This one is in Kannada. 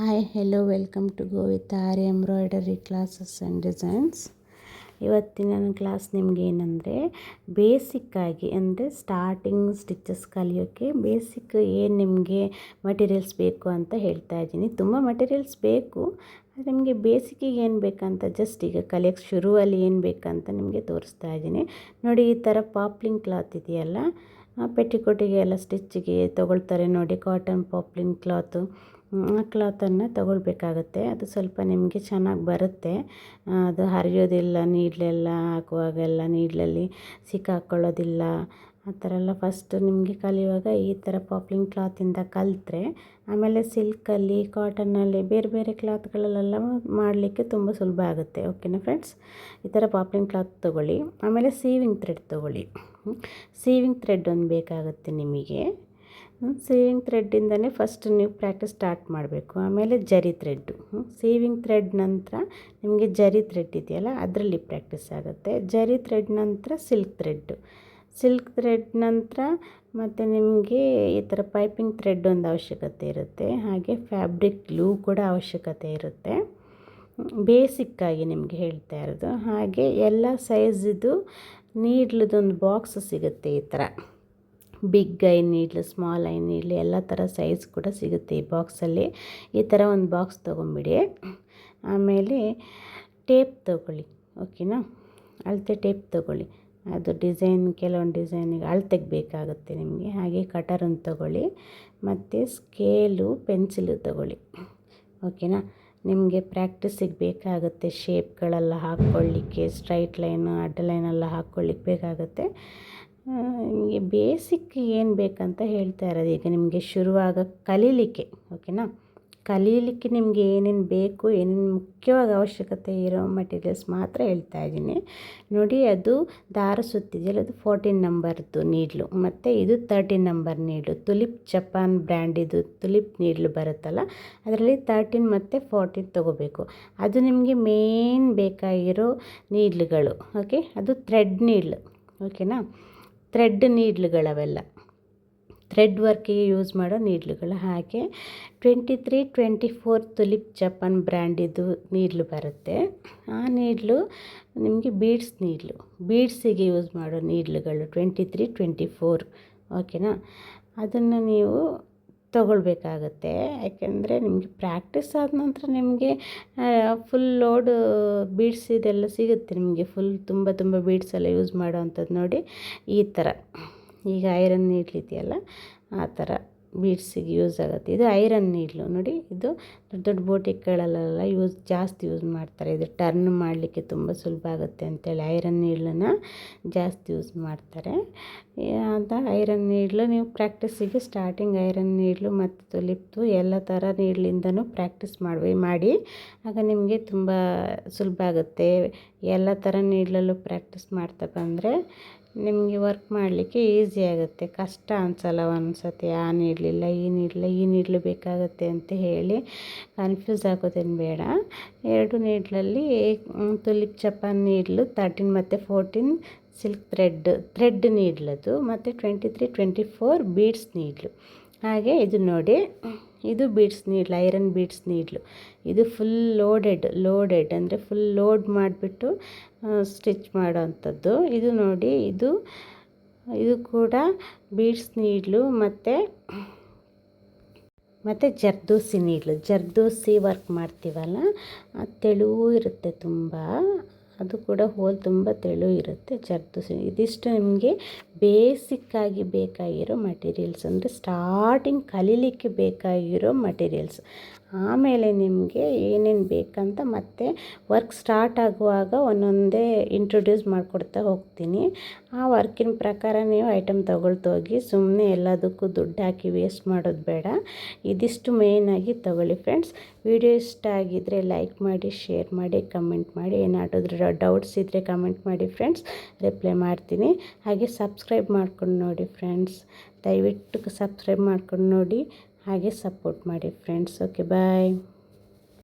Hi hello welcome to go with R embroidery classes and designs ಇವತ್ತಿನ ಕ್ಲಾಸ್ ನಿಮಗೇನೆಂದರೆ ಬೇಸಿಕ್ಕಾಗಿ ಅಂದರೆ ಸ್ಟಾರ್ಟಿಂಗ್ ಸ್ಟಿಚಸ್ ಕಲಿಯೋಕ್ಕೆ ಬೇಸಿಕ್ ಏನು ನಿಮಗೆ ಮಟೀರಿಯಲ್ಸ್ ಬೇಕು ಅಂತ ಹೇಳ್ತಾ ಇದ್ದೀನಿ. ತುಂಬ ಮಟೀರಿಯಲ್ಸ್ ಬೇಕು ನಿಮಗೆ ಬೇಸಿಕ್ಕಿಗೆ ಏನು ಬೇಕಂತ ಜಸ್ಟ್ ಈಗ ಕಲಿಯೋಕ್ಕೆ ಶುರುವಲ್ಲಿ ಏನು ಬೇಕಂತ ನಿಮಗೆ ತೋರಿಸ್ತಾ ಇದ್ದೀನಿ. ನೋಡಿ, ಈ ಥರ ಪಾಪ್ಲಿಂಗ್ ಕ್ಲಾತ್ ಇದೆಯಲ್ಲ ಪೆಟ್ಟಿಕೋಟಿಗೆ ಎಲ್ಲ ಸ್ಟಿಚ್ಚಿಗೆ ತೊಗೊಳ್ತಾರೆ ನೋಡಿ ಕಾಟನ್ ಪಾಪ್ಲಿಂಗ್ ಕ್ಲಾತು ಆ ಕ್ಲಾತನ್ನು ತಗೊಳ್ಬೇಕಾಗತ್ತೆ. ಅದು ಸ್ವಲ್ಪ ನಿಮಗೆ ಚೆನ್ನಾಗಿ ಬರುತ್ತೆ. ಅದು ಹರಿಯೋದಿಲ್ಲ ನೀಡ್ಲೆಲ್ಲ ಹಾಕುವಾಗೆಲ್ಲ ನೀಡ್ಲಲ್ಲಿ ಸಿಕ್ಕಾಕ್ಕೊಳ್ಳೋದಿಲ್ಲ ಆ ಥರ ಎಲ್ಲ ಫಸ್ಟು ನಿಮಗೆ ಕಲಿಯುವಾಗ ಈ ಥರ ಪಾಪ್ಲಿಂಗ್ ಕ್ಲಾತಿಂದ ಕಲಿತ್ರೆ, ಆಮೇಲೆ ಸಿಲ್ಕಲ್ಲಿ ಕಾಟನ್ನಲ್ಲಿ ಬೇರೆ ಬೇರೆ ಕ್ಲಾತ್ಗಳಲ್ಲೆಲ್ಲ ಮಾಡಲಿಕ್ಕೆ ತುಂಬ ಸುಲಭ ಆಗುತ್ತೆ. ಓಕೆನಾ ಫ್ರೆಂಡ್ಸ್ ಈ ಥರ ಪಾಪ್ಲಿಂಗ್ ಕ್ಲಾತ್ ತೊಗೊಳ್ಳಿ. ಆಮೇಲೆ ಸೀವಿಂಗ್ ಥ್ರೆಡ್ ತೊಗೊಳ್ಳಿ. ಸೀವಿಂಗ್ ಥ್ರೆಡ್ ಒಂದು ಬೇಕಾಗುತ್ತೆ ನಿಮಗೆ. ಸೇವಿಂಗ್ ಥ್ರೆಡ್ಡಿಂದನೇ ಫಸ್ಟ್ ನೀವು ಪ್ರಾಕ್ಟೀಸ್ ಸ್ಟಾರ್ಟ್ ಮಾಡಬೇಕು. ಆಮೇಲೆ ಜರಿ ಥ್ರೆಡ್ಡು ಸೇವಿಂಗ್ ಥ್ರೆಡ್ ನಂತರ ನಿಮಗೆ ಜರಿ ಥ್ರೆಡ್ ಇದೆಯಲ್ಲ, ಅದರಲ್ಲಿ ಪ್ರಾಕ್ಟೀಸ್ ಆಗುತ್ತೆ. ಜರಿ ಥ್ರೆಡ್ ನಂತರ ಸಿಲ್ಕ್ ಥ್ರೆಡ್ಡು ಸಿಲ್ಕ್ ಥ್ರೆಡ್ ನಂತರ ಮತ್ತು ನಿಮಗೆ ಈ ಥರ ಪೈಪಿಂಗ್ ಥ್ರೆಡ್ ಒಂದು ಅವಶ್ಯಕತೆ ಇರುತ್ತೆ. ಹಾಗೆ ಫ್ಯಾಬ್ರಿಕ್ ಗ್ಲೂ ಕೂಡ ಅವಶ್ಯಕತೆ ಇರುತ್ತೆ. ಬೇಸಿಕ್ಕಾಗಿ ನಿಮಗೆ ಹೇಳ್ತಾ ಇರೋದು. ಹಾಗೆ ಎಲ್ಲ ಸೈಜಿದು ನೀಡ್ಲದೊಂದು ಬಾಕ್ಸ್ ಸಿಗುತ್ತೆ ಈ ಥರ big eye needle small eye needle, ಎಲ್ಲ ಥರ ಸೈಜ್ ಕೂಡ ಸಿಗುತ್ತೆ ಈ ಬಾಕ್ಸಲ್ಲಿ ಈ ಥರ ಒಂದು ಬಾಕ್ಸ್ ತೊಗೊಂಬಿಡಿ ಆಮೇಲೆ ಟೇಪ್ ತೊಗೊಳ್ಳಿ ಓಕೆನಾ ಅಳತೆ ಟೇಪ್ ತೊಗೊಳ್ಳಿ. ಅದು ಡಿಸೈನ್ ಕೆಲವೊಂದು ಡಿಸೈನಿಗೆ ಅಳತೆಗೆ ಬೇಕಾಗುತ್ತೆ ನಿಮಗೆ. ಹಾಗೆ ಕಟರನ್ನು ತೊಗೊಳ್ಳಿ, ಮತ್ತು ಸ್ಕೇಲು ಪೆನ್ಸಿಲು ತೊಗೊಳ್ಳಿ ಓಕೆನಾ ನಿಮಗೆ ಪ್ರಾಕ್ಟೀಸಿಗೆ ಬೇಕಾಗುತ್ತೆ ಶೇಪ್ಗಳೆಲ್ಲ ಹಾಕ್ಕೊಳ್ಳಿಕ್ಕೆ ಸ್ಟ್ರೈಟ್ ಲೈನು ಅಡ್ಡ ಲೈನೆಲ್ಲ ಹಾಕ್ಕೊಳ್ಳಿಕ್ಕೆ ಬೇಕಾಗುತ್ತೆ. ನಿಮಗೆ ಬೇಸಿಕ್ ಏನು ಬೇಕಂತ ಹೇಳ್ತಾ ಇರೋದು. ಈಗ ನಿಮಗೆ ಶುರುವಾಗ ಕಲೀಲಿಕ್ಕೆ ಓಕೆನಾ ಕಲೀಲಿಕ್ಕೆ ನಿಮಗೆ ಏನೇನು ಬೇಕು, ಏನೇನು ಮುಖ್ಯವಾಗಿ ಅವಶ್ಯಕತೆ ಇರೋ ಮಟೀರಿಯಲ್ಸ್ ಮಾತ್ರ ಹೇಳ್ತಾ ಇದ್ದೀನಿ. ನೋಡಿ, ಅದು ದಾರ ಸುತ್ತಿದೆಯಲ್ಲ, ಅದು ಫೋರ್ಟೀನ್ ನಂಬರ್ದು ನೀಡ್ಲು. ಮತ್ತು ಇದು thirteen number needle. Tulip Japan ಬ್ರ್ಯಾಂಡಿದು Tulip needle ಬರುತ್ತಲ್ಲ, ಅದರಲ್ಲಿ ತರ್ಟೀನ್ ಮತ್ತು ಫೋರ್ಟೀನ್ ತೊಗೋಬೇಕು. ಅದು ನಿಮಗೆ ಮೇನ್ ಬೇಕಾಗಿರೋ ನೀಡ್ಲುಗಳು ಓಕೆ ಅದು ಥ್ರೆಡ್ ನೀಡ್ಲು ಓಕೆನಾ ಥ್ರೆಡ್ ನೀಡ್ಲುಗಳವೆಲ್ಲ. ಥ್ರೆಡ್ ವರ್ಕಿಗೆ ಯೂಸ್ ಮಾಡೋ ನೀಡ್ಲುಗಳು. ಹಾಗೆ twenty three twenty four Tulip Japan ಬ್ರ್ಯಾಂಡಿದು needle ಬರುತ್ತೆ. ಆ ನೀಡ್ಲು ನಿಮಗೆ ಬೀಡ್ಸ್ ನೀಡ್ಲು. ಬೀಡ್ಸಿಗೆ ಯೂಸ್ ಮಾಡೋ ನೀಡ್ಲುಗಳು ಟ್ವೆಂಟಿ ತ್ರೀ ಟ್ವೆಂಟಿ ಫೋರ್ ಓಕೆನಾ? ಅದನ್ನು ನೀವು ತೊಗೊಳ್ಬೇಕಾಗತ್ತೆ. ಯಾಕೆಂದರೆ ನಿಮಗೆ ಪ್ರಾಕ್ಟೀಸ್ ಆದ ನಂತರ ನಿಮಗೆ ಫುಲ್ ಲೋಡು ಬೀಡ್ಸ್ ಇದೆಲ್ಲ ಸಿಗುತ್ತೆ. ನಿಮಗೆ ಫುಲ್ ತುಂಬ ತುಂಬ ಬೀಡ್ಸ್ ಎಲ್ಲ ಯೂಸ್ ಮಾಡೋ ಅಂಥದ್ದು ನೋಡಿ ಈ ಥರ ಈಗ ಐರನ್ ನೀಡ್ಲಿದೆಯಲ್ಲ ಆ ಥರ ಬೀಡ್ಸಿಗೆ ಯೂಸ್ ಆಗುತ್ತೆ. ಇದು ಐರನ್ ನೀಡ್ಲು ನೋಡಿ, ಇದು ದೊಡ್ಡ ದೊಡ್ಡ ಬೋಟಿಕ್ಗಳಲ್ಲೆಲ್ಲ ಯೂಸ್ ಜಾಸ್ತಿ ಯೂಸ್ ಮಾಡ್ತಾರೆ. ಇದು ಟರ್ನ್ ಮಾಡಲಿಕ್ಕೆ ತುಂಬ ಸುಲಭ ಆಗುತ್ತೆ ಅಂತೇಳಿ ಐರನ್ ನೀಡ್ಲನ್ನು ಜಾಸ್ತಿ ಯೂಸ್ ಮಾಡ್ತಾರೆ. ಅಂತ ಐರನ್ ನೀಡ್ಲು ನೀವು ಪ್ರಾಕ್ಟೀಸಿಗೆ ಸ್ಟಾರ್ಟಿಂಗ್ ಐರನ್ ನೀಡ್ಲು ಮತ್ತು ತುಲಿಪ್ತು ಎಲ್ಲ ಥರ ನೀಡ್ಲಿಂದನೂ ಪ್ರಾಕ್ಟೀಸ್ ಮಾಡಿ ಮಾಡಿ, ಆಗ ನಿಮಗೆ ತುಂಬ ಸುಲಭ ಆಗುತ್ತೆ. ಎಲ್ಲ ಥರ ನೀಡ್ಲಲ್ಲೂ ಪ್ರಾಕ್ಟೀಸ್ ಮಾಡ್ತಾ ಬಂದರೆ ನಿಮಗೆ ವರ್ಕ್ ಮಾಡಲಿಕ್ಕೆ ಈಸಿ ಆಗುತ್ತೆ. ಕಷ್ಟ ಅನಿಸಲ್ಲ ಒಂದು ಸತಿ ಆ ನೀಡಲಿಲ್ಲ, ಈ ನೀಡಲಿಲ್ಲ, ಈ ನೀಡಲು ಬೇಕಾಗುತ್ತೆ ಅಂತ ಹೇಳಿ ಕನ್ಫ್ಯೂಸ್ ಆಗೋದೇನು ಬೇಡ. ಎರಡು ನೀಡ್ಲಲ್ಲಿ ತುಲಿಪ್ ಚಪಾನ್ ನೀಡ್ಲು ತರ್ಟೀನ್ ಮತ್ತು ಫೋರ್ಟೀನ್ ಸಿಲ್ಕ್ ಥ್ರೆಡ್ ಥ್ರೆಡ್ ನೀಡ್ಲದು, ಮತ್ತು twenty three twenty four beads needle. ಹಾಗೆ ಇದು ನೋಡಿ, ಇದು beads needle iron beads needle. ಇದು ಫುಲ್ ಲೋಡೆಡ್ ಲೋಡೆಡ್ ಅಂದರೆ ಫುಲ್ ಲೋಡ್ ಮಾಡಿಬಿಟ್ಟು ಸ್ಟಿಚ್ ಮಾಡೋವಂಥದ್ದು. ಇದು ನೋಡಿ, ಇದು ಇದು ಕೂಡ ಬೀಡ್ಸ್ ನೀಡ್ಲು, ಮತ್ತು ಮತ್ತು ಜರ್ದೋಸಿ ನೀಡ್ಲು. ಜರ್ದೋಸಿ ವರ್ಕ್ ಮಾಡ್ತೀವಲ್ಲ ತೆಳು ಇರುತ್ತೆ ತುಂಬ. ಅದು ಕೂಡ ಹೋಲ್ ತುಂಬ ತೆಳು ಇರುತ್ತೆ ಜರ್ದು ಇದಿಷ್ಟು ನಿಮಗೆ ಬೇಸಿಕ್ಕಾಗಿ ಬೇಕಾಗಿರೋ ಮಟೀರಿಯಲ್ಸ್ ಅಂದರೆ ಸ್ಟಾರ್ಟಿಂಗ್ ಕಲೀಲಿಕ್ಕೆ ಬೇಕಾಗಿರೋ ಮಟೀರಿಯಲ್ಸ್ ಆಮೇಲೆ ನಿಮಗೆ ಏನೇನು ಬೇಕಂತ ಮತ್ತೆ ವರ್ಕ್ ಸ್ಟಾರ್ಟ್ ಆಗುವಾಗ ಒಂದೊಂದೇ ಇಂಟ್ರೊಡ್ಯೂಸ್ ಮಾಡಿಕೊಡ್ತಾ ಹೋಗ್ತೀನಿ. ಆ ವರ್ಕಿನ ಪ್ರಕಾರ ನೀವು ಐಟಮ್ ತೊಗೊಳ್ತೋಗಿ ಸುಮ್ಮನೆ ಎಲ್ಲದಕ್ಕೂ ದುಡ್ಡು ಹಾಕಿ ವೇಸ್ಟ್ ಮಾಡೋದು ಬೇಡ. ಇದಿಷ್ಟು ಮೇಯ್ನಾಗಿ ತೊಗೊಳ್ಳಿ ಫ್ರೆಂಡ್ಸ್ ವಿಡಿಯೋ ಇಷ್ಟ ಆಗಿದ್ದರೆ ಲೈಕ್ ಮಾಡಿ ಶೇರ್ ಮಾಡಿ ಕಮೆಂಟ್ ಮಾಡಿ. ಏನಾದರೂ ಡೌಟ್ಸ್ ಇದ್ದರೆ ಕಮೆಂಟ್ ಮಾಡಿ ಫ್ರೆಂಡ್ಸ್ ರಿಪ್ಲೈ ಮಾಡ್ತೀನಿ. ಹಾಗೆ ಸಬ್ಸ್ಕ್ರೈಬ್ ಮಾಡ್ಕೊಂಡು ನೋಡಿ ಫ್ರೆಂಡ್ಸ್ ದಯವಿಟ್ಟು ಸಬ್ಸ್ಕ್ರೈಬ್ ಮಾಡ್ಕೊಂಡು ನೋಡಿ. ಹಾಗೆ ಸಪೋರ್ಟ್ ಮಾಡಿ ಫ್ರೆಂಡ್ಸ್ ಓಕೆ ಬಾಯ್